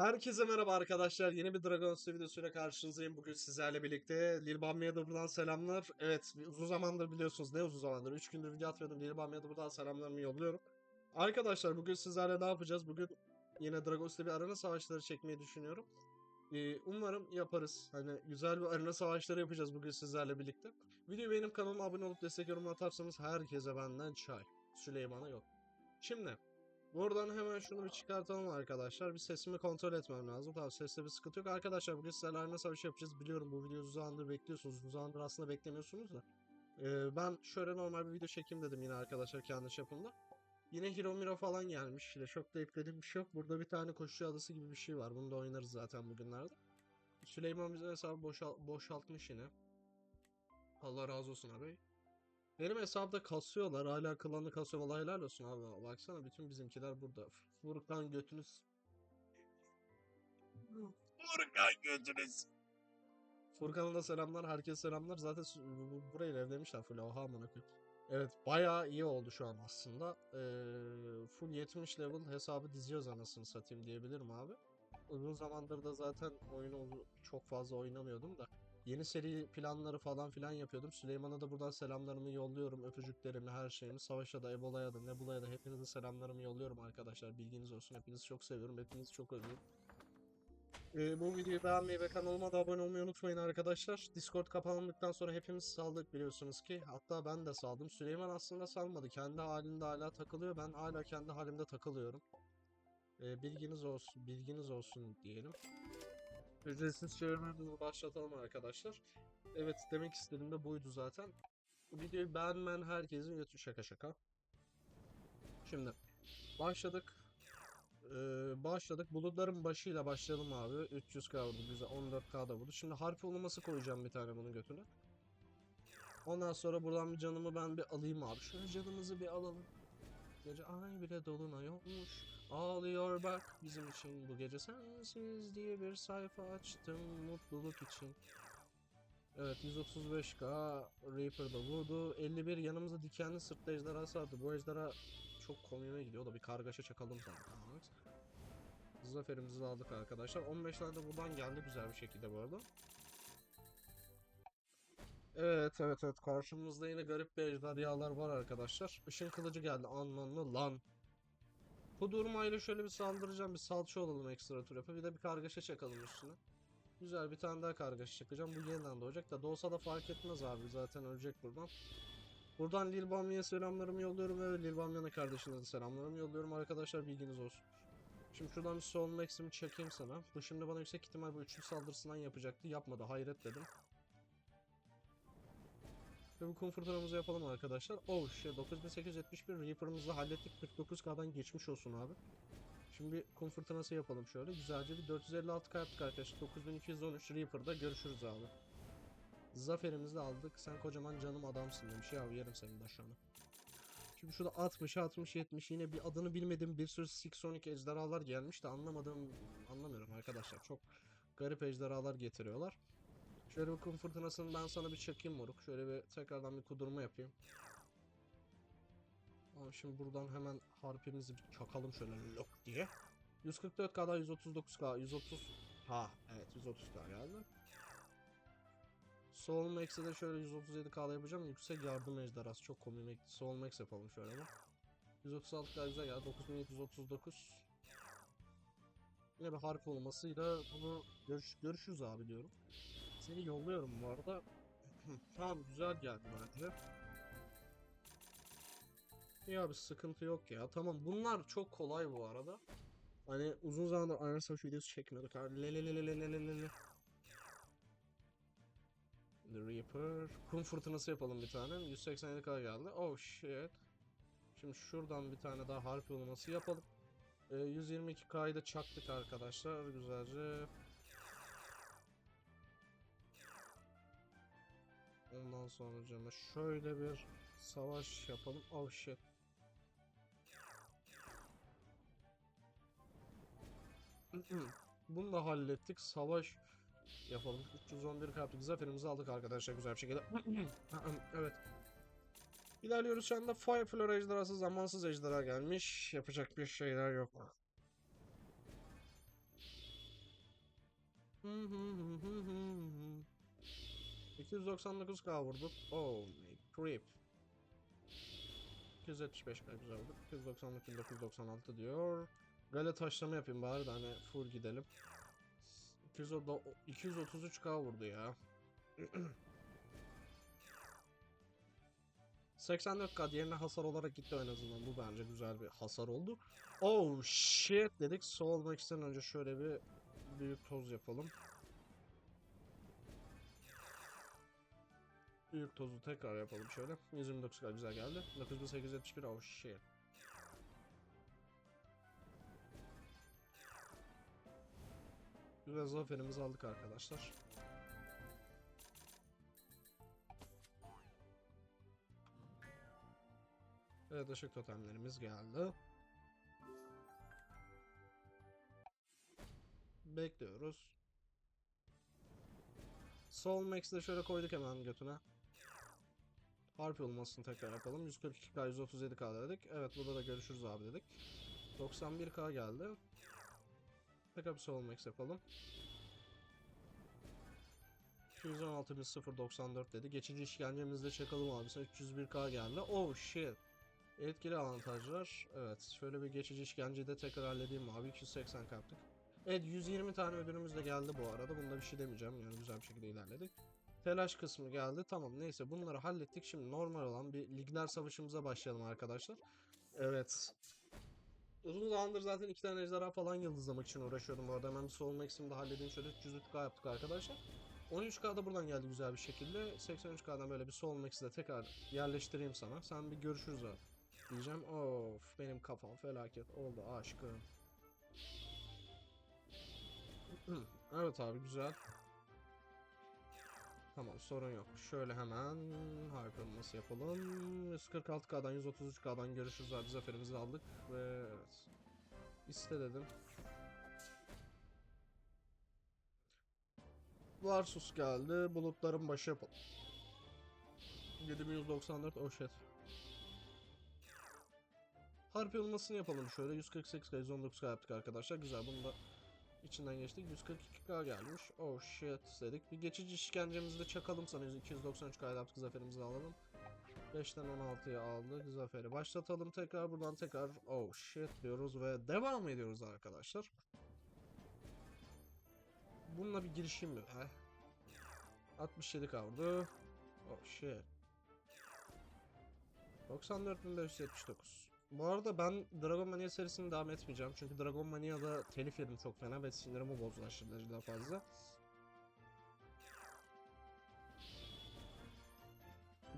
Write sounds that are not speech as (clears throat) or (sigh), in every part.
Herkese merhaba arkadaşlar. Yeni bir Dragons videosuyla karşınızdayım. Bugün sizlerle birlikte Lil da buradan selamlar. Evet uzun zamandır biliyorsunuz ne uzun zamandır. 3 gündür video atmıyordum. Lil da buradan selamlarımı yolluyorum. Arkadaşlar bugün sizlerle ne yapacağız? Bugün yine Dragons'ta bir arena savaşları çekmeyi düşünüyorum. Ee, umarım yaparız. Hani güzel bir arena savaşları yapacağız bugün sizlerle birlikte. Videoyu beğenip kanalıma abone olup destek yorum atarsanız herkese benden çay. Süleyman'a yok. Şimdi Buradan hemen şunu bir çıkartalım arkadaşlar. Bir sesimi kontrol etmem lazım. Tamam seste bir sıkıntı yok. Arkadaşlar bugün sizlerle arena savaşı yapacağız. Biliyorum bu videoyu uzun zamandır bekliyorsunuz. Uzun zamandır aslında beklemiyorsunuz da. Ee, ben şöyle normal bir video çekeyim dedim yine arkadaşlar kendi çapımda. Yine Hero Miro falan gelmiş. Yine çok da eklediğim bir şey yok. Burada bir tane koşu adası gibi bir şey var. Bunu da oynarız zaten bugünlerde. Süleyman bize hesabı boşal boşaltmış yine. Allah razı olsun abi. Benim hesapta kasıyorlar. Hala klanı kasıyor. Vallahi helal olsun abi. Baksana bütün bizimkiler burada. Furkan götünüz. Furkan götünüz. Furkan'a da selamlar. Herkese selamlar. Zaten burayı evlemişler full. Oha amına. Evet bayağı iyi oldu şu an aslında. Ee, full 70 level hesabı diziyoruz anasını satayım diyebilirim abi. Uzun zamandır da zaten oyunu çok fazla oynamıyordum da. Yeni seri planları falan filan yapıyordum. Süleyman'a da buradan selamlarımı yolluyorum. Öpücüklerimi, her şeyimi. Savaş'a da, Ebola'ya da, Nebula'ya da hepinize selamlarımı yolluyorum arkadaşlar. Bilginiz olsun. Hepinizi çok seviyorum. Hepinizi çok özlüyorum. Ee, bu videoyu beğenmeyi ve kanalıma da abone olmayı unutmayın arkadaşlar. Discord kapandıktan sonra hepimiz saldık biliyorsunuz ki. Hatta ben de saldım. Süleyman aslında salmadı. Kendi halinde hala takılıyor. Ben hala kendi halimde takılıyorum. Ee, bilginiz olsun, bilginiz olsun diyelim. Ücretsiz çevirmemizi başlatalım arkadaşlar. Evet demek istediğim de buydu zaten. Videoyu beğenmeyen herkesin götü şaka şaka. Şimdi başladık. Ee, başladık. Bulutların başıyla başlayalım abi. 300k vurdu bize 14k da vurdu. Şimdi harf olması koyacağım bir tane bunun götüne. Ondan sonra buradan bir canımı ben bir alayım abi. Şöyle canımızı bir alalım. Gece ay bile dolunay olmuş. Ağlıyor bak bizim için bu gece sensiz diye bir sayfa açtım mutluluk için. Evet 135k Reaper'da vurdu. 51 yanımızda dikenli sırtlı ejderhası vardı. Bu ejderha çok komiğime gidiyor. O da bir kargaşa çakalım zaten. Zaferimizi aldık arkadaşlar. 15 tane de buradan geldi güzel bir şekilde bu arada. Evet evet evet karşımızda yine garip bir ejderhalar var arkadaşlar. Işın kılıcı geldi anlamlı lan. Bu durmayla şöyle bir saldıracağım bir salça olalım ekstra tur yapıp bir de bir kargaşa çakalım üstüne. Güzel bir tane daha kargaşa çakacağım bu yeniden doğacak da doğsa da fark etmez abi zaten ölecek buradan. Buradan Lil selamlarımı yolluyorum ve Lil de selamlarımı yolluyorum arkadaşlar bilginiz olsun. Şimdi şuradan bir Soul Max'imi çekeyim sana. Bu şimdi bana yüksek ihtimal bu üçlü saldırısından yapacaktı. Yapmadı hayret dedim. Ve bu kum fırtınamızı yapalım arkadaşlar. Oh shit 9871 Reaper'ımızı hallettik. 49k'dan geçmiş olsun abi. Şimdi bir kum fırtınası yapalım şöyle. Güzelce bir 456k yaptık arkadaşlar. 9213 Reaper'da görüşürüz abi. Zaferimizi de aldık. Sen kocaman canım adamsın demiş. Ya yerim senin de şu an. Şimdi şurada 60, 60, 70 yine bir adını bilmediğim bir sürü Six Sonic ejderhalar gelmiş de anlamadığım anlamıyorum arkadaşlar. Çok garip ejderhalar getiriyorlar. Şöyle bir kum fırtınasını ben sana bir çekeyim moruk. Şöyle bir tekrardan bir kudurma yapayım. Ama şimdi buradan hemen harpimizi bir çakalım şöyle lok diye. 144k'da 139k 130 ha evet 130k geldi. Soul Max'e de şöyle 137k'da yapacağım. Yüksek yardım ejderhası çok komik. Soul Max yapalım şöyle bir. 136k güzel geldi. 9739. Yine bir harp olmasıyla bunu görüş, görüşürüz abi diyorum. Seni yolluyorum bu arada. (clears throat) tamam güzel geldi bence. Ya bir sıkıntı yok ya. Tamam bunlar çok kolay bu arada. Hani uzun zamandır Iron Savaş videosu çekmiyorduk abi. Le le le le le le le le le. The Reaper. Kum fırtınası yapalım bir tane. 187k geldi. Oh shit. Şimdi şuradan bir tane daha harp olması yapalım. Ee, 122k'yı da çaktık arkadaşlar. Güzelce. Ondan sonra canım şöyle bir savaş yapalım. Oh shit. (clears throat) Bunu da hallettik. Savaş yapalım. 311 kaptık. Zaferimizi aldık arkadaşlar güzel bir şekilde. (clears throat) evet. İlerliyoruz şu anda Fire Flora ejderhası zamansız ejderha gelmiş. Yapacak bir şeyler yok. 299k vurduk. Oh, creep. 275k güzel vurduk. 299 996 diyor. Gale taşlama yapayım bari de hani full gidelim. 200 233k vurdu ya. (clears throat) 84k diğerine hasar olarak gitti en azından. Bu bence güzel bir hasar oldu. Oh shit dedik. Soul Max'ten önce şöyle bir büyük toz yapalım. Büyük tozu tekrar yapalım şöyle. 129k güzel geldi. 9871 oh shit. Güzel zaferimizi aldık arkadaşlar. Evet ışık totemlerimiz geldi. Bekliyoruz. Soul Max'i de şöyle koyduk hemen götüne. Harp olmasını tekrar yapalım. 142k 137k dedik. Evet burada da görüşürüz abi dedik. 91k geldi. Tekrar bir Soul Max yapalım. 216.094 dedi. Geçici işkencemizde çakalım abi. Sen 301k geldi. Oh shit. Etkili avantajlar. Evet. Şöyle bir geçici işkenceyi de tekrar halledeyim abi. 280 kaptık. Evet 120 tane ödülümüz de geldi bu arada. Bunda bir şey demeyeceğim. Yani güzel bir şekilde ilerledik. Telaş kısmı geldi. Tamam neyse bunları hallettik. Şimdi normal olan bir ligler savaşımıza başlayalım arkadaşlar. Evet. Uzun zamandır zaten iki tane ejderha falan yıldızlamak için uğraşıyordum bu arada. Hemen bir Soul Max'imi de halledeyim. Şöyle 303k yaptık arkadaşlar. 13k da buradan geldi güzel bir şekilde. 83k'dan böyle bir Soul Max'i de tekrar yerleştireyim sana. Sen bir görüşürüz abi. Diyeceğim. Of benim kafam felaket oldu aşkım. (clears throat) evet abi güzel. Tamam sorun yok. Şöyle hemen harikalaması yapalım. 146k'dan 133k'dan görüşürüz abi. Zaferimizi aldık ve evet. İste dedim. Varsus geldi. Bulutların başı yapalım. 7194 oh shit. Harp olmasını yapalım şöyle. 148k 119k yaptık arkadaşlar. Güzel bunu da içinden geçtik. 142k gelmiş. Oh shit dedik. Bir geçici işkencemizi de çakalım sana. 293k yaptık. Zaferimizi alalım. 5'ten 16'ya aldık. Zaferi başlatalım. Tekrar buradan tekrar oh shit diyoruz ve devam ediyoruz arkadaşlar. Bununla bir girişim mi? He? 67 kaldı. Oh shit. 94.579. Bu arada ben Dragon Mania serisini devam etmeyeceğim. Çünkü Dragon Mania'da telif yedim çok fena ve sinirimi bozdu aşırı derecede fazla.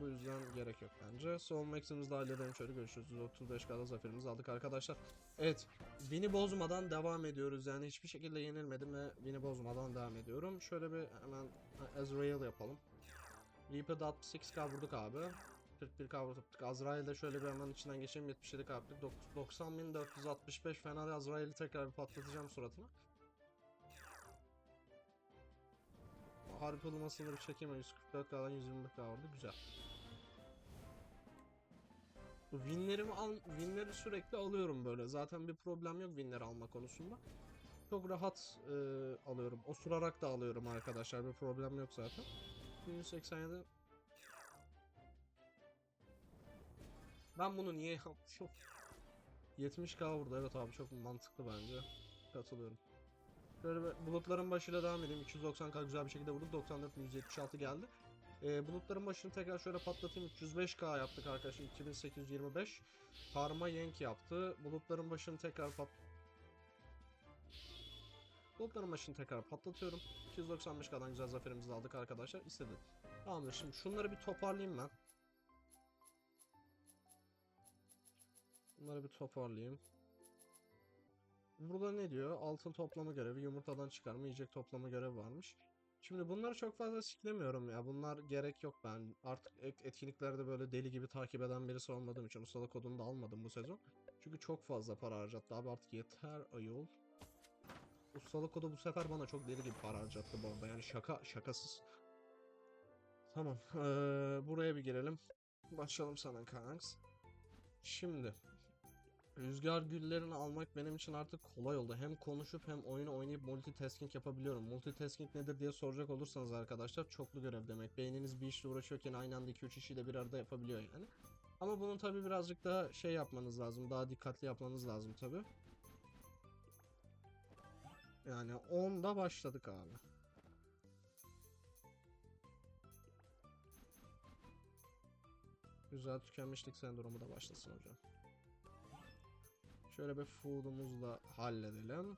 Bu yüzden gerek yok bence. Soul Max'imizi de halledelim. Şöyle görüşürüz. 35k'da zaferimizi aldık arkadaşlar. Evet. Win'i bozmadan devam ediyoruz. Yani hiçbir şekilde yenilmedim ve win'i bozmadan devam ediyorum. Şöyle bir hemen Ezreal yapalım. Reaper'da 68k vurduk abi. 41k vurduk. Azrail'de şöyle bir hemen içinden geçeyim. 77k yaptık. 90.465 fena Azrail'i tekrar bir patlatacağım suratına. Harp olmasını bir çekeyim. 144k'dan 121k vurdu. Güzel. Winlerimi al, winleri sürekli alıyorum böyle. Zaten bir problem yok winler alma konusunda. Çok rahat e, alıyorum. Osurarak da alıyorum arkadaşlar. Bir problem yok zaten. 187 Ben bunu niye yaptım? 70k vurdu evet abi çok mantıklı bence. Katılıyorum. Böyle bir bulutların başıyla devam edeyim. 290k güzel bir şekilde vurduk. 94 176 geldi. Ee, bulutların başını tekrar şöyle patlatayım. 305k yaptık arkadaşlar. 2825. Karma Yank yaptı. Bulutların başını tekrar pat... Bulutların başını tekrar patlatıyorum. 295k'dan güzel zaferimizi aldık arkadaşlar. İstedim. Tamamdır şimdi şunları bir toparlayayım ben. Bunları bir toparlayayım. Burada ne diyor? Altın toplama görevi, yumurtadan çıkarma, yiyecek toplama görevi varmış. Şimdi bunları çok fazla siklemiyorum ya. Bunlar gerek yok ben. Artık et- etkinliklerde böyle deli gibi takip eden birisi olmadığım için ustalık kodunu da almadım bu sezon. Çünkü çok fazla para harcattı abi artık yeter ayol. Ustalık kodu bu sefer bana çok deli gibi para harcattı bu arada. Yani şaka şakasız. Tamam. eee, buraya bir girelim. Başlayalım sana kanks. Şimdi Rüzgar güllerini almak benim için artık kolay oldu. Hem konuşup hem oyunu oynayıp multitasking yapabiliyorum. Multitasking nedir diye soracak olursanız arkadaşlar çoklu görev demek. Beyniniz bir işle uğraşıyorken aynı anda 2-3 işi de bir arada yapabiliyor yani. Ama bunun tabi birazcık daha şey yapmanız lazım. Daha dikkatli yapmanız lazım tabi. Yani 10'da başladık abi. Güzel tükenmişlik sendromu da başlasın hocam. Şöyle bir food'umuzu da halledelim.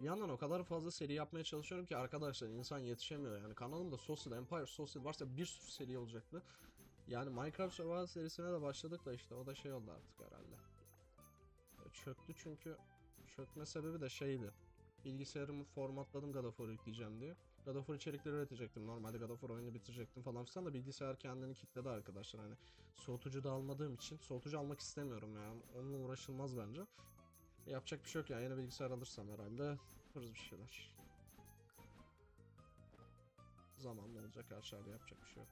Yandan o kadar fazla seri yapmaya çalışıyorum ki arkadaşlar insan yetişemiyor yani. Kanalımda Social Empire Social varsa bir sürü seri olacaktı. Yani Minecraft Survival serisine de başladık da işte o da şey oldu artık herhalde. Çöktü çünkü çökme sebebi de şeydi. Bilgisayarımı formatladım God of War yükleyeceğim diye. God of War içerikleri üretecektim. Normalde God of War oyunu bitirecektim falan filan da bilgisayar kendini kilitledi arkadaşlar. Hani soğutucu da almadığım için soğutucu almak istemiyorum yani. Onunla uğraşılmaz bence. Yapacak bir şey yok ya. Yeni bilgisayar alırsam herhalde yaparız bir şeyler. Zamanla olacak her şeyde yapacak bir şey yok.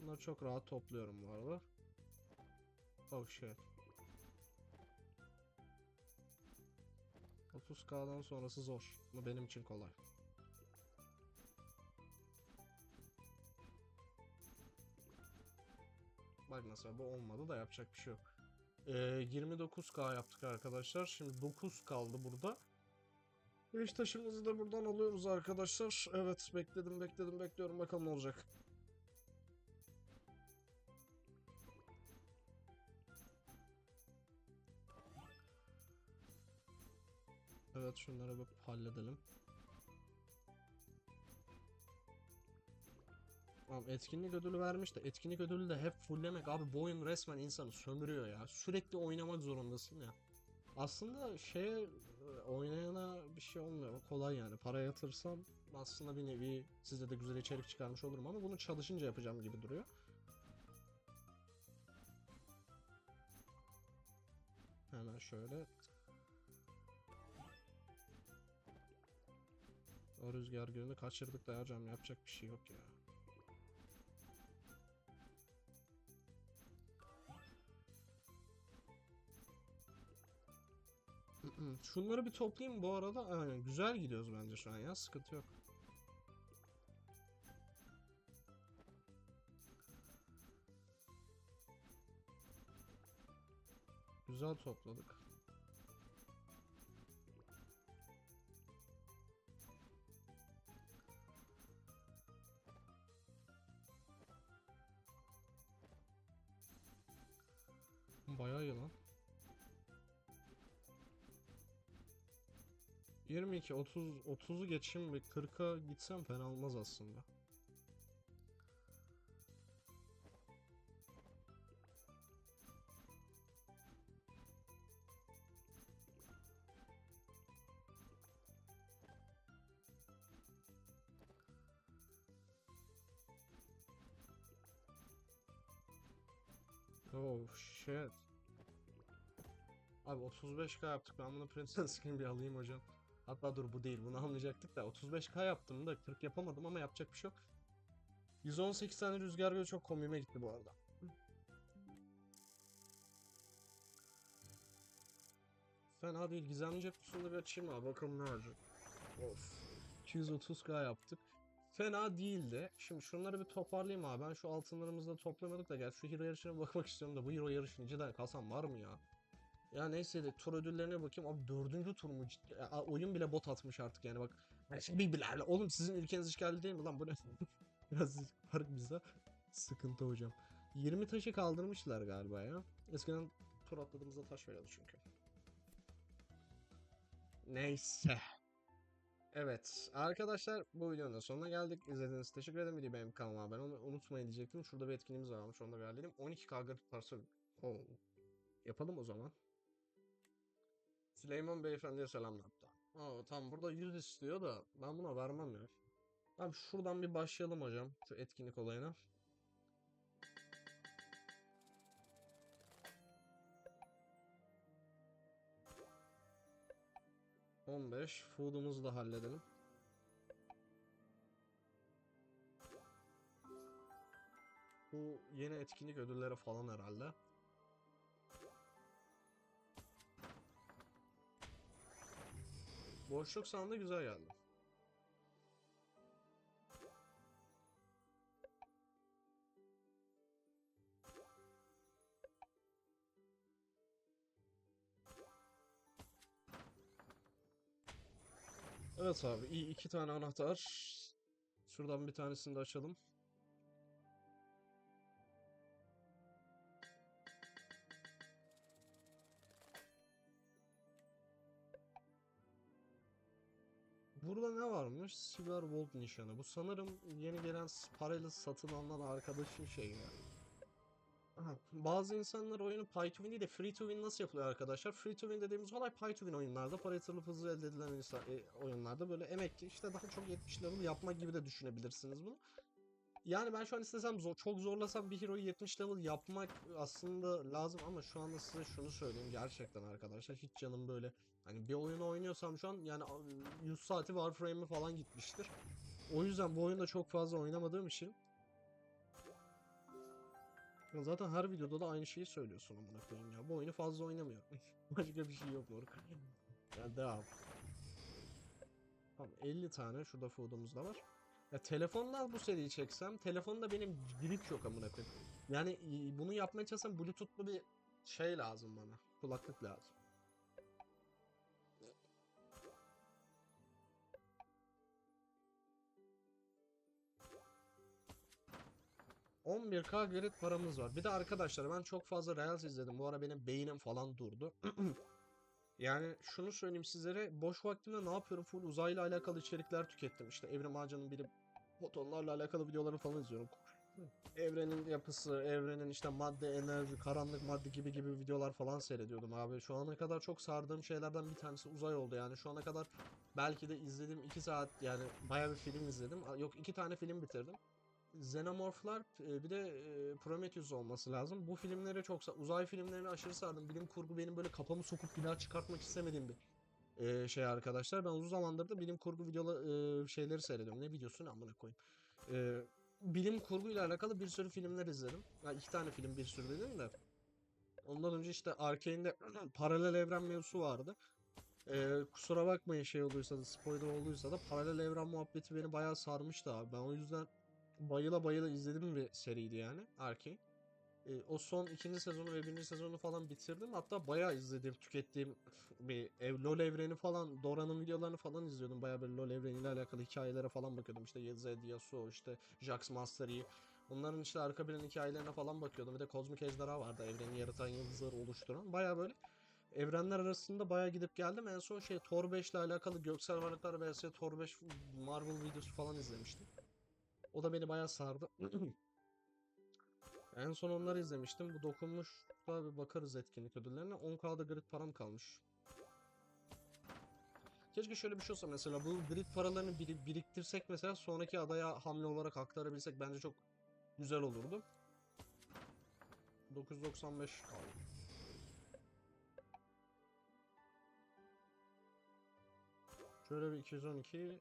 Bunları çok rahat topluyorum bu arada. Oh shit. 30k'dan sonrası zor. Ama benim için kolay. Bak mesela bu olmadı da yapacak bir şey yok. Ee, 29k yaptık arkadaşlar. Şimdi 9 kaldı burada. İş taşımızı da buradan alıyoruz arkadaşlar. Evet bekledim bekledim bekliyorum bakalım ne olacak. Evet şunları bir halledelim. Tamam etkinlik ödülü vermiş de etkinlik ödülü de hep fulllemek abi bu oyun resmen insanı sömürüyor ya. Sürekli oynamak zorundasın ya. Aslında şeye e, oynayana bir şey olmuyor. Kolay yani. Para yatırsam aslında bir nevi size de güzel içerik çıkarmış olurum ama bunu çalışınca yapacağım gibi duruyor. Hemen şöyle O rüzgar gülünü kaçırdık da hocam yapacak bir şey yok ya. (clears throat) Şunları bir toplayayım bu arada. Aynen güzel gidiyoruz bence şu an ya. Sıkıntı yok. Güzel topladık. Bayağı iyi lan. 22, 30, 30'u geçeyim ve 40'a gitsem fena olmaz aslında. Oh shit. Abi 35k yaptık. Ben bunu and screen (laughs) bir alayım hocam. Hatta dur bu değil. Bunu almayacaktık da 35k yaptım da 40 yapamadım ama yapacak bir şey yok. 118 tane rüzgar gölü çok komiğime gitti bu arada. Fena değil. Gizemli kutusunu bir açayım abi. Bakalım ne olacak. Of. 230k yaptık. Fena değildi. Şimdi şunları bir toparlayayım abi. Ben şu altınlarımızı da toplamadık da gel şu hero yarışına bakmak istiyorum da bu hero yarışını cidden kalsam var mı ya? Ya neyse de tur ödüllerine bakayım. Abi dördüncü tur mu? Ciddi- Ya, oyun bile bot atmış artık yani bak. Şey bir bile. Oğlum sizin ülkeniz işgal değil mi lan bu ne? (laughs) Biraz fark bizde. Sıkıntı hocam. 20 taşı kaldırmışlar galiba ya. Eskiden tur atladığımızda taş veriyordu çünkü. Neyse. Evet arkadaşlar bu videonun da sonuna geldik. İzlediğiniz için teşekkür ederim. Videoyu beğenip kanalıma abone olmayı unutmayın diyecektim. Şurada bir etkinliğimiz varmış onu da halledelim. 12k garip parça. Oo. Yapalım o zaman. Süleyman Beyefendi'ye selamlar hatta. Aa, tamam burada 100 istiyor da ben buna vermem ya. Abi şuradan bir başlayalım hocam. Şu etkinlik olayına. 15. Food'umuzu da halledelim. Bu yeni etkinlik ödülleri falan herhalde. Boşluk sandığı güzel geldi. Evet abi iyi iki tane anahtar. Şuradan bir tanesini de açalım. Varmış? Silver Volt nişanı. Bu sanırım yeni gelen parayla satın alınan arkadaşın şeyi yani. Bazı insanlar oyunu pay to win değil de free to win nasıl yapılıyor arkadaşlar? Free to win dediğimiz olay pay to win oyunlarda para yatırılıp hızlı elde edilen insan, e, oyunlarda böyle emekli işte daha çok 70 level yapmak gibi de düşünebilirsiniz bunu. Yani ben şu an istesem zor, çok zorlasam bir hero'yu 70 level yapmak aslında lazım ama şu anda size şunu söyleyeyim gerçekten arkadaşlar hiç canım böyle hani bir oyunu oynuyorsam şu an yani a- 100 saati Warframe'e falan gitmiştir. O yüzden bu oyunda çok fazla oynamadığım için Zaten her videoda da aynı şeyi söylüyorsun amına koyayım ya. Bu oyunu fazla oynamıyor. (laughs) Başka bir şey yok moruk. Ya devam. Tamam 50 tane şurada food'umuz da var. Ya telefonla bu seriyi çeksem telefonda benim grip yok amına koyayım. Yani e, bunu yapmaya çalışsam bluetooth'lu bir şey lazım bana. Kulaklık lazım. ...11k grid paramız var. Bir de arkadaşlar ben çok fazla Reels izledim. Bu ara benim beynim falan durdu. (clears throat) Yani şunu söyleyeyim sizlere. Boş vaktimde ne yapıyorum? Full uzayla alakalı içerikler tükettim. İşte Evrim Ağacı'nın biri fotonlarla alakalı videoları falan izliyorum. Evrenin yapısı, evrenin işte madde, enerji, karanlık madde gibi gibi videolar falan seyrediyordum abi. Şu ana kadar çok sardığım şeylerden bir tanesi uzay oldu yani. Şu ana kadar belki de izlediğim 2 saat yani bayağı bir film izledim. Yok iki tane film bitirdim. Xenomorphlar e, bir de e, Prometheus olması lazım. Bu filmlere çok uzay filmlerine aşırı sardım. Bilim kurgu benim böyle kafamı sokup bir daha çıkartmak istemediğim bir e, şey arkadaşlar. Ben uzun zamandır da bilim kurgu videola e, şeyleri seyrediyorum. Ne videosu ne amına koyayım. E, bilim kurguyla alakalı bir sürü filmler izledim. Ya iki tane film bir sürü dedim de. Ondan önce işte Arkane'de (clears throat) paralel evren mevzusu vardı. E, kusura bakmayın şey olduysa da spoiler olduysa da paralel evren muhabbeti beni bayağı sarmıştı abi. Ben o yüzden bayıla bayıla izlediğim bir seriydi yani Arcane. E, o son ikinci sezonu ve birinci sezonu falan bitirdim. Hatta bayağı izlediğim, tükettiğim (laughs) bir ev, LoL evreni falan, Dora'nın videolarını falan izliyordum. Bayağı böyle LoL evreniyle alakalı hikayelere falan bakıyordum. İşte Zed, Yasuo, işte Jax Master Yi. Onların işte arka plan hikayelerine falan bakıyordum. Bir de Kozmik Ejderha vardı evreni yaratan yıldızları oluşturan. Bayağı böyle evrenler arasında bayağı gidip geldim. En son şey Thor 5 ile alakalı Göksel Varlıklar vs Thor 5 Marvel videosu falan izlemiştim. O da beni bayağı sardı. (clears throat) En son onları izlemiştim. Bu dokunmuş da bir bakarız etkinlik ödüllerine. 10k'da grid param kalmış. Keşke şöyle bir şey olsa mesela bu grid paralarını biri- biriktirsek mesela sonraki adaya hamle olarak aktarabilsek bence çok güzel olurdu. 995 kaldı. Şöyle bir 212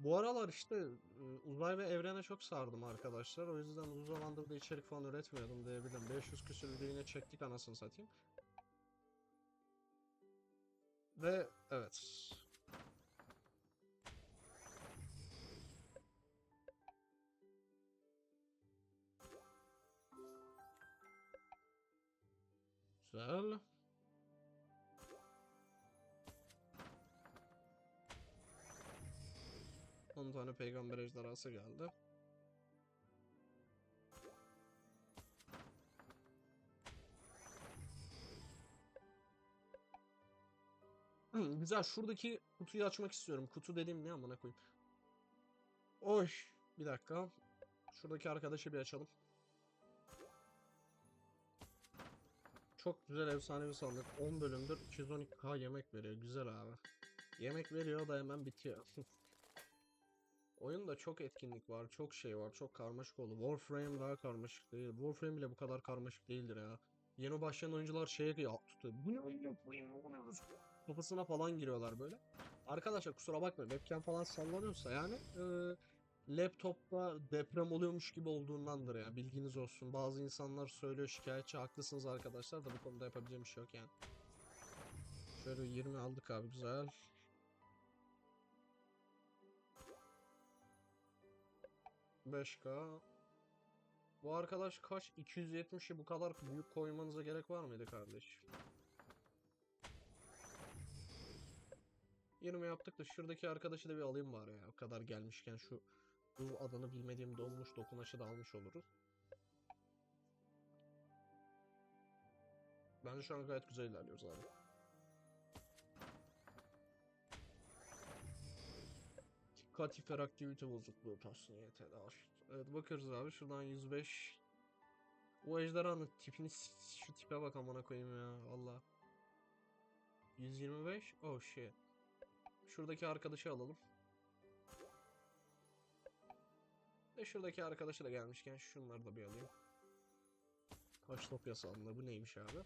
bu aralar işte e, uzay ve evrene çok sardım arkadaşlar. O yüzden uzun zamandır da içerik falan üretmiyordum diyebilirim. 500 küsür yine çektik anasını satayım. Ve evet. Güzel. On tane peygamber ejderhası geldi. Hı, Güzel. Şuradaki kutuyu açmak istiyorum. Kutu dediğim ne amına koyayım. Oy. Bir dakika. Şuradaki arkadaşı bir açalım. Çok güzel efsanevi sandık. 10 bölümdür 212k yemek veriyor. Güzel abi. Yemek veriyor da hemen bitiyor. (laughs) Oyunda çok etkinlik var, çok şey var, çok karmaşık oldu. Warframe daha karmaşık değil. Warframe bile bu kadar karmaşık değildir ya. Yeni başlayan oyuncular şeye ya tutuyor. Bu ne oyun koyayım ne oluyoruz? Kafasına falan giriyorlar böyle. Arkadaşlar kusura bakmayın webcam falan sallanıyorsa yani e, laptopta deprem oluyormuş gibi olduğundandır ya bilginiz olsun. Bazı insanlar söylüyor şikayetçi haklısınız arkadaşlar da bu konuda yapabileceğim bir şey yok yani. Şöyle 20 aldık abi güzel. Beş k Bu arkadaş kaç? 270'i bu kadar büyük koymanıza gerek var mıydı kardeş? 20 yaptık da şuradaki arkadaşı da bir alayım bari ya. O kadar gelmişken şu bu adını bilmediğim donmuş dokunaşı da almış oluruz. Bence şu an gayet güzel ilerliyoruz abi. Dikkat hiperaktivite bozukluğu tasniye tedavi. Evet bakıyoruz abi şuradan 105. O ejderhanın tipini şu tipe bak amına koyayım ya Allah. 125. Oh shit. Şuradaki arkadaşı alalım. Ve şuradaki arkadaşı da gelmişken şunları da bir alayım. Taş top yasalında bu neymiş abi?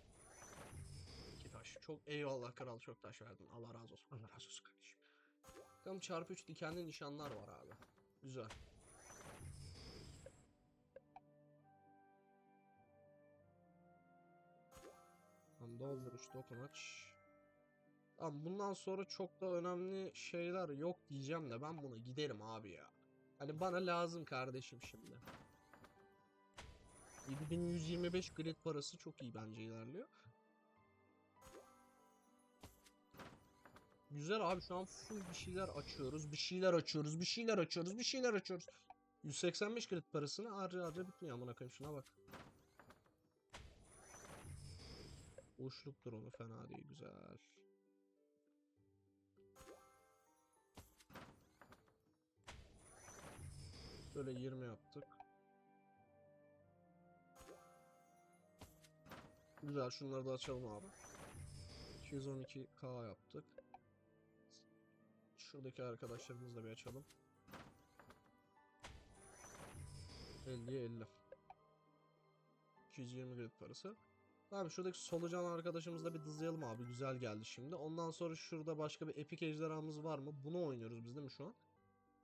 İki taş. Çok eyvallah kral çok taş verdin. Allah razı olsun. Allah razı olsun kardeşim. Bakalım çarpı 3 dikenli nişanlar var abi. Güzel. Tamam dolduruş dokunaç. Tamam bundan sonra çok da önemli şeyler yok diyeceğim de ben buna giderim abi ya. Hani bana lazım kardeşim şimdi. 7125 grid parası çok iyi bence ilerliyor. Güzel abi şu an full bir şeyler açıyoruz. Bir şeyler açıyoruz. Bir şeyler açıyoruz. Bir şeyler açıyoruz. 185 kredi parasını harca harca bitmiyor amına koyayım şuna bak. Boşluktur onu fena değil güzel. Böyle 20 yaptık. Güzel şunları da açalım abi. 212k yaptık. Şuradaki arkadaşlarımızı da bir açalım. 50'ye 50. 220 grid parası. Tamam şuradaki solucan arkadaşımızı da bir dızlayalım abi. Güzel geldi şimdi. Ondan sonra şurada başka bir epik ejderhamız var mı? Bunu oynuyoruz biz değil mi şu an?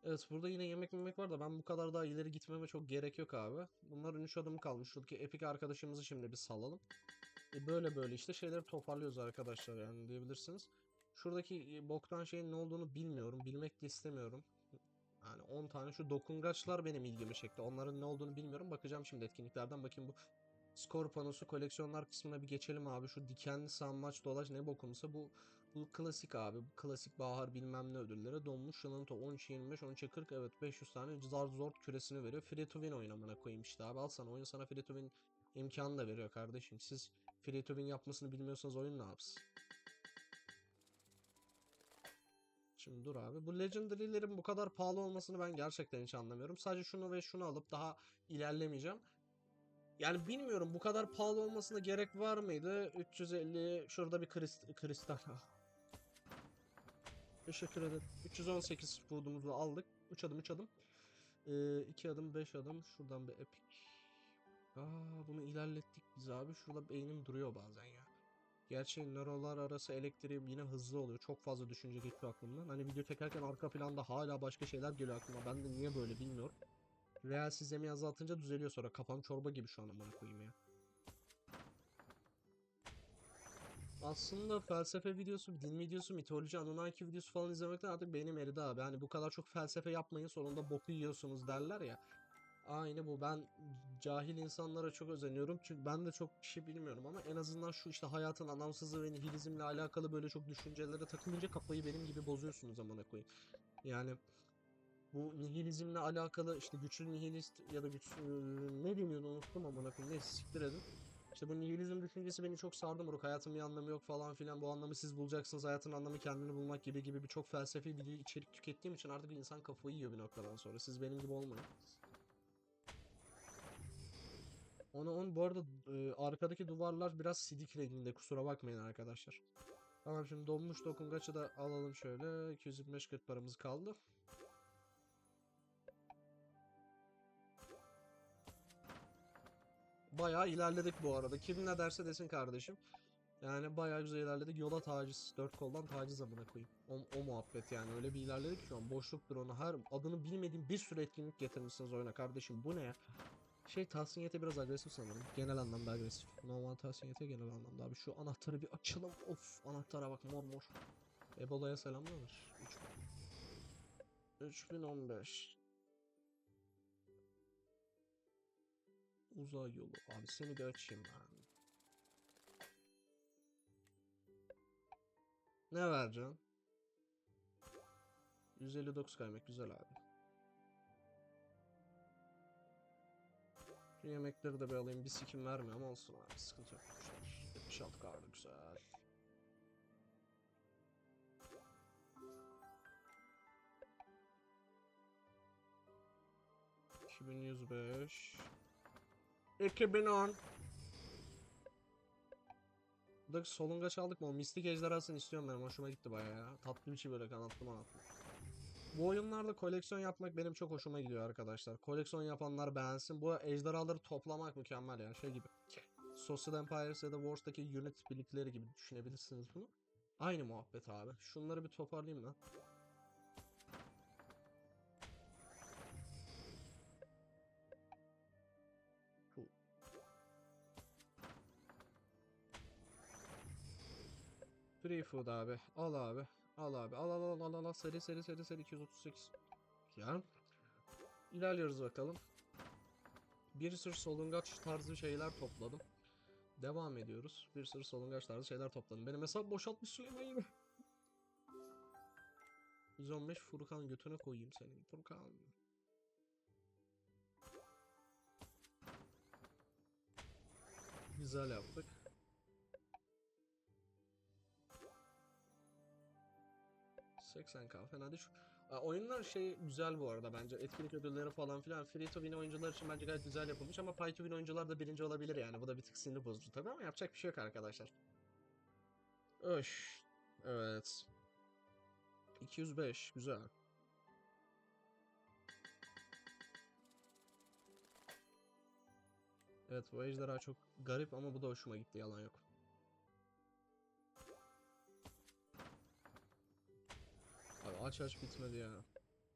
Evet burada yine yemek yemek var da ben bu kadar daha ileri gitmeme çok gerek yok abi. Bunların 3 adım kalmış. Şuradaki epik arkadaşımızı şimdi bir salalım. E böyle böyle işte şeyleri toparlıyoruz arkadaşlar yani diyebilirsiniz. Şuradaki e, boktan şeyin ne olduğunu bilmiyorum. Bilmek de istemiyorum. Yani 10 tane şu dokungaçlar benim ilgimi çekti. Onların ne olduğunu bilmiyorum. Bakacağım şimdi etkinliklerden. Bakayım bu skor panosu koleksiyonlar kısmına bir geçelim abi. Şu dikenli sanmaç dolaş ne bokumsa bu bu klasik abi. Bu klasik bahar bilmem ne ödülleri. Donmuş yanıntı 13 25 13 40 evet 500 tane zar zor küresini veriyor. Free to win oynamana koyayım abi. Al sana oyun sana free to win imkanı da veriyor kardeşim. Siz free to win yapmasını bilmiyorsanız oyun ne yapsın? Şimdi dur abi. Bu Legendary'lerin bu kadar pahalı olmasını ben gerçekten hiç anlamıyorum. Sadece şunu ve şunu alıp daha ilerlemeyeceğim. Yani bilmiyorum bu kadar pahalı olmasına gerek var mıydı? 350 şurada bir krist kristal. Teşekkür ederim. 318 food'umuzu aldık. 3 adım 3 adım. 2 adım 5 adım. Şuradan bir epic. Aa bunu ilerlettik biz abi. Şurada beynim duruyor bazen ya. Gerçi nörolar arası elektriğim yine hızlı oluyor. Çok fazla düşünce geçiyor aklımdan. Hani video çekerken arka planda hala başka şeyler geliyor aklıma. Ben de niye böyle bilmiyorum. Real izlemeyi azaltınca düzeliyor sonra. Kafam çorba gibi şu an amına koyayım ya. Aslında felsefe videosu, din videosu, mitoloji, Anunnaki videosu falan izlemekten artık beynim eridi abi. Hani bu kadar çok felsefe yapmayın sonunda boku yiyorsunuz derler ya. Aynı bu. Ben cahil insanlara çok özeniyorum. Çünkü ben de çok bir şey bilmiyorum ama en azından şu işte hayatın anlamsızlığı ve nihilizmle alakalı böyle çok düşüncelere takılınca kafayı benim gibi bozuyorsunuz amına koyayım. Yani bu nihilizmle alakalı işte güçlü nihilist ya da güçlü ne deniyordu unuttum amına koyayım. Neyse siktir edin. İşte bu nihilizm düşüncesi beni çok sardı moruk. Hayatın bir anlamı yok falan filan. Bu anlamı siz bulacaksınız. Hayatın anlamı kendini bulmak gibi gibi birçok felsefi video içerik tükettiğim için artık insan kafayı yiyor bir noktadan sonra. Siz benim gibi olmayın. Onu on bu arada e, arkadaki duvarlar biraz sidik renginde kusura bakmayın arkadaşlar. Tamam şimdi donmuş dokungaçı da alalım şöyle. 225 40 paramız kaldı. bayağı ilerledik bu arada. Kim ne derse desin kardeşim. Yani bayağı güzel ilerledik. Yola taciz. Dört koldan taciz amına koyayım. O, o muhabbet yani. Öyle bir ilerledik şu an. Boşluktur onu. Her adını bilmediğim bir sürü etkinlik getirmişsiniz oyuna kardeşim. Bu ne ya? Şey Tahsin Yete biraz agresif sanırım. Genel anlamda agresif. Normal Tahsin Yete genel anlamda. Abi şu anahtarı bir açalım. Of anahtara bak mor mor. Ebola'ya selamlar. 3015. Uzay yolu. Abi seni de açayım ben. Ne vereceksin? 159 kaymak güzel abi. Şu yemekleri de bir alayım. Bir sikim vermiyor ama olsun abi. Sıkıntı yok. Güzel. 76 karlı güzel. ...2105... ...2010... Buradaki solungaç aldık mı? O mistik ejderhasını istiyorum benim. Hoşuma gitti bayağı ya. Tatlı bir şey böyle kanatlı manatlı. Bu oyunlarda koleksiyon yapmak benim çok hoşuma gidiyor arkadaşlar. Koleksiyon yapanlar beğensin. Bu ejderhaları toplamak mükemmel yani şey gibi. Social Empires ya da Wars'taki unit birlikleri gibi düşünebilirsiniz bunu. Aynı muhabbet abi. Şunları bir toparlayayım ben. Free food abi. Al abi. Al abi. Al al al al al. al. Seri seri seri seri 238. Ya. İlerliyoruz bakalım. Bir sürü solungaç tarzı şeyler topladım. Devam ediyoruz. Bir sürü solungaç tarzı şeyler topladım. Benim hesap boşaltmış Süleyman gibi. 115 Furkan götüne koyayım senin. Furkan. Güzel yaptık. ...80k fena değil. Oyunlar şey güzel bu arada bence. Etkinlik ödülleri falan filan. Free to win oyuncular için bence gayet güzel yapılmış ama pay to win oyuncular da birinci olabilir yani. Bu da bir tık sinir bozucu tabii ama yapacak bir şey yok arkadaşlar. Öş. Evet. 205 güzel. Evet bu ejderha çok garip ama bu da hoşuma gitti yalan yok. Aç aç bitmedi ya.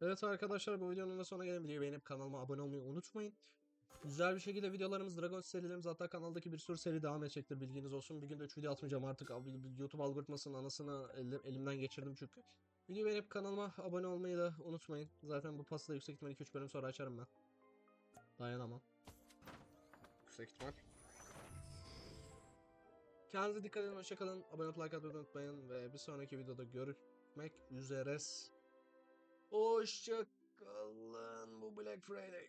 Evet arkadaşlar bu videonun da sonuna gelen videoyu beğenip kanalıma abone olmayı unutmayın. Güzel bir şekilde videolarımız Dragon serilerimiz hatta kanaldaki bir sürü seri devam edecektir bilginiz olsun. Bir günde 3 video atmayacağım artık YouTube algoritmasının anasını elim- elimden geçirdim çünkü. Videoyu beğenip kanalıma abone olmayı da unutmayın. Zaten bu pası da yüksek ihtimal 2-3 bölüm sonra açarım ben. Dayanamam. Yüksek ihtimal. Kendinize dikkat edin, hoşçakalın. Abone olup like atmayı unutmayın ve bir sonraki videoda görüşmek üzere. Hoşçakalın bu Black Friday.